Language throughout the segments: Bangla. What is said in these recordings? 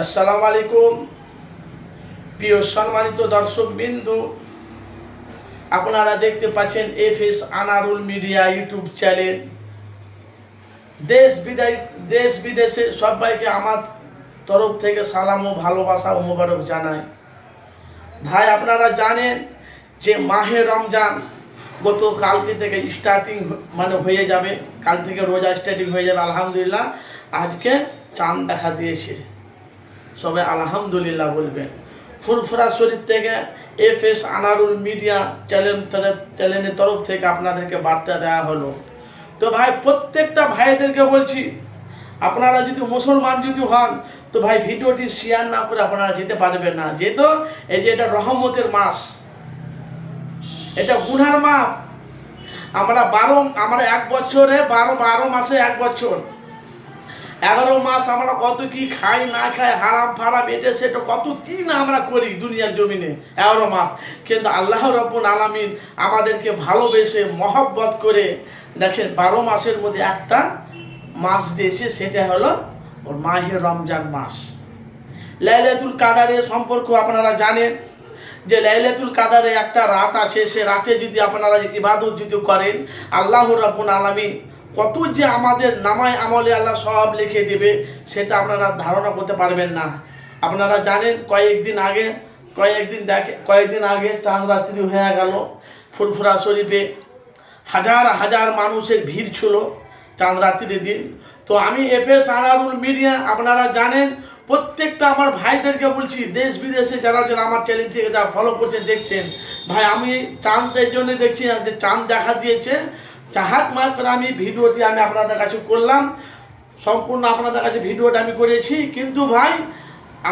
আসসালামু আলাইকুম প্রিয় সম্মানিত দর্শক বিন্দু আপনারা দেখতে পাচ্ছেন F S Anarul media YouTube channel. দেশ বিদায়, দেশ বিদেশে সবাইকে আমার তরফ থেকে সালাম ও ভালোবাসা ও মোবারক জানাই। ভাই, আপনারা জানেন যে মাহে রমজান গত কালকে থেকে স্টার্টিং মানে হয়ে যাবে, কাল থেকে রোজা স্টার্টিং হয়ে যাবে, আলহামদুলিল্লাহ। আজকে চাঁদ দেখা দিয়েছে। সবাই আলহামদুলিল্লাহ বলবেন ফুরফুরা শরীফ থেকে F S Anarul media channel চ্যানেলের তরফ থেকে আপনাদেরকে বার্তা দেওয়া হলো। তো ভাই, প্রত্যেকটা ভাইদেরকে বলছি, আপনারা যদি মুসলমান যদি হন, তো ভাই, ভিডিওটি শেয়ার না করে আপনারা যেতে পারবেন না। যেহেতু এই যে এটা রহমতের মাস, এটা গুনার মাপ আমরা বারো, আমরা এক বছরে বারো বারো মাসে এক বছর। এগারো মাস আমরা কত কি খাই, না খাই, হারাম ফারাম, এটা সেটা কত কি না আমরা করি দুনিয়ার জমিনে, এগারো মাস। কিন্তু আল্লাহ রব্বুল আলামিন আমাদেরকে ভালোবেসে মহব্বত করে, দেখেন বারো মাসের মধ্যে একটা মাস দিয়েছে, সেটা হলো ওর মাহের রমজান মাস। লাইলাতুল কাদারের সম্পর্ক আপনারা জানেন যে লাইলাতুল কাদারে একটা রাত আছে, সে রাতে যদি আপনারা ইবাদত যদি করেন, আল্লাহ রাব্বুল আলামিন কত যে আমাদের নামায় আমলে আল্লাহ সব লিখে দেবে, সেটা আপনারা ধারণা করতে পারবেন না। আপনারা জানেন কয়েকদিন আগে, কয়েকদিন দেখে কয়েকদিন আগে চাঁদ রাত্রি হয়ে গেল, ফুরফুরা শরীফে হাজার হাজার মানুষের ভিড় ছিল চাঁদ রাত্রির দিন। তো আমি এফ এফএস আনারুল মিডিয়া, আপনারা জানেন, প্রত্যেকটা আমার ভাইদেরকে বলছি, দেশ বিদেশে যারা যারা আমার চ্যানেলটিকে যারা ফলো করছেন, দেখছেন, ভাই, আমি চাঁদের জন্য দেখছি যে চাঁদ দেখা দিয়েছে চাহাত মাল করে আমি ভিডিওটি আমি আপনাদের কাছে করলাম। সম্পূর্ণ আপনাদের কাছে ভিডিওটা আমি করেছি। কিন্তু ভাই,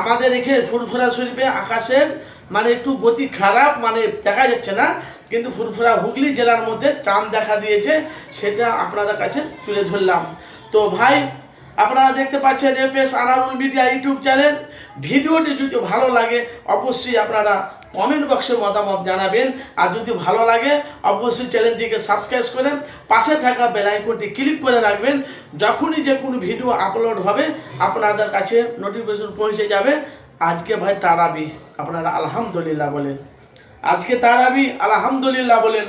আমাদের এখানে ফুরফুরা শরীফে আকাশের মানে একটু গতি খারাপ মানে দেখা যাচ্ছে না। কিন্তু ফুরফুরা হুগলি জেলার মধ্যে চাঁদ দেখা দিয়েছে, সেটা আপনাদের কাছে তুলে ধরলাম। তো ভাই আপনারা দেখতে পাচ্ছেন F S Anarul media YouTube channel. ভিডিওটি যদি ভালো লাগে, অবশ্যই আপনারা কমেন্ট বক্সে মতামত জানাবেন। আর যদি ভালো লাগে, অবশ্যই চ্যানেলটিকে সাবস্ক্রাইব করেন পাশে থাকা বেল আইকনটি ক্লিক করে রাখবেন। যখনই যে কোনো ভিডিও আপলোড হবে, আপনাদের কাছে নোটিফিকেশন পৌঁছে যাবে। আজকে ভাই তারাবি, আপনারা আলহামদুলিল্লাহ বলেন। আজকে তারাবি আলহামদুলিল্লাহ বলেন,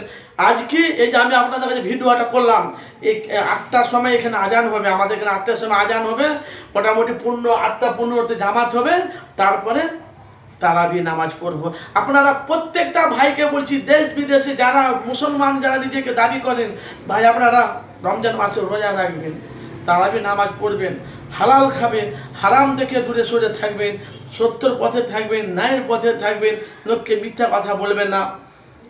আজকে এই যে আমি আপনাদের কাছে ভিডিওটা করলাম, এই আটটার সময় এখানে আজান হবে, আমাদের এখানে আটটার সময় আজান হবে, মোটামুটি পনেরো, আটটা পনেরোতে জামাত হবে, তারপরে তারাবি নামাজ পড়ব। আপনারা প্রত্যেকটা ভাইকে বলছি, দেশ বিদেশে যারা মুসলমান যারা নিজেকে দাবি করেন, ভাই আপনারা রমজান মাসে রোজা রাখবেন, তারাবি নামাজ পড়বেন, হালাল খাবেন, হারাম থেকে দূরে সরে থাকবেন সত্যর পথে থাকবেন, ন্যায়ের পথে থাকবেন, লোককে মিথ্যা কথা বলবেন না।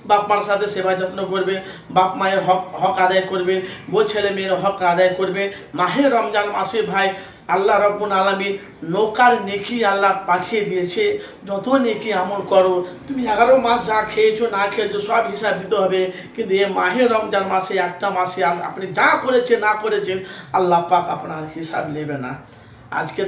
বাপ মার সাথে সেবা যত্ন করবে, বাপ মায়ের হক হক আদায় করবে, বউ ছেলে মেয়ের হক আদায় করবে। মাহে রমজান মাসে ভাই, আল্লাহ রব্বুল আলমী নৌকার নেকি আল্লাহ পাঠিয়ে দিয়েছে। যত নেকি আমল করো, তুমি এগারো মাস যা খেয়েছো, না খেয়েছো, সব হিসাব দিতে হবে। কিন্তু এ মাহে রমজান মাসে, একটা মাসে আপনি যা করেছেন, না করেছেন, আল্লাহ পাক আপনার হিসাব নেবে না। আজকে